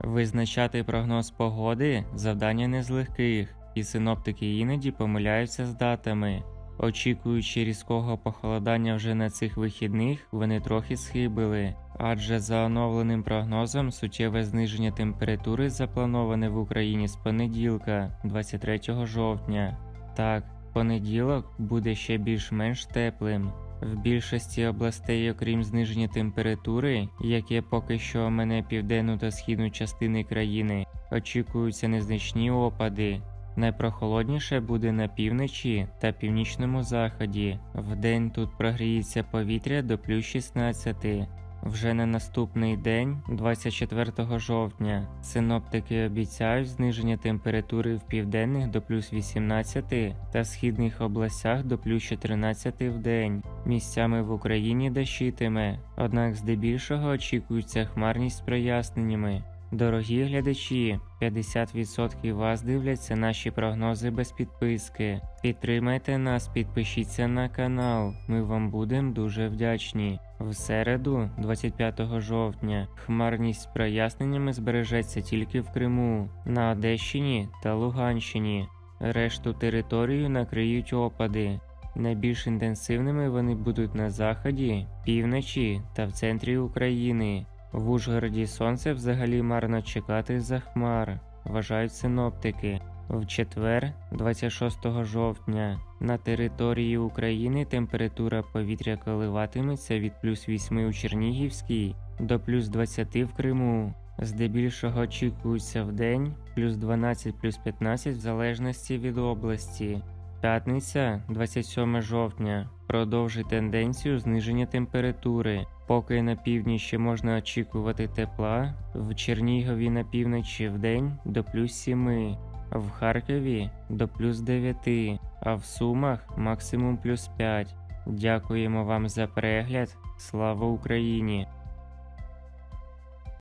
Визначати прогноз погоди завдання не з легких, і синоптики іноді помиляються з датами. Очікуючи різкого похолодання вже на цих вихідних, вони трохи схибили, адже за оновленим прогнозом суттєве зниження температури заплановане в Україні з понеділка, 23 жовтня. Так, понеділок буде ще більш-менш теплим. В більшості областей, окрім зниження температури, яке поки що мене південну та східну частини країни, очікуються незначні опади. Найпрохолодніше буде на півночі та північному заході. Вдень тут прогріється повітря до плюс 16. Вже на наступний день, 24 жовтня, синоптики обіцяють зниження температури в південних до плюс 18 та східних областях до плюс 14 в день. Місцями в Україні дощитиме, однак здебільшого очікується хмарність з проясненнями. Дорогі глядачі, 50% вас дивляться наші прогнози без підписки. Підтримайте нас, підпишіться на канал. Ми вам будемо дуже вдячні. В середу, 25 жовтня, хмарність з проясненнями збережеться тільки в Криму, на Одещині та Луганщині. Решту територію накриють опади. Найбільш інтенсивними вони будуть на заході, півночі та в центрі України. В Ужгороді сонце взагалі марно чекати за хмар, вважають синоптики. В четвер, 26 жовтня, на території України температура повітря коливатиметься від плюс 8 у Чернігівській до плюс 20 в Криму. Здебільшого очікується в день плюс 12 плюс 15 в залежності від області. П'ятниця, 27 жовтня, продовжить тенденцію зниження температури. Поки на півдні ще можна очікувати тепла, в Чернігові на півночі в день до плюс 7, в Харкові до плюс 9, а в Сумах максимум плюс 5. Дякуємо вам за перегляд. Слава Україні!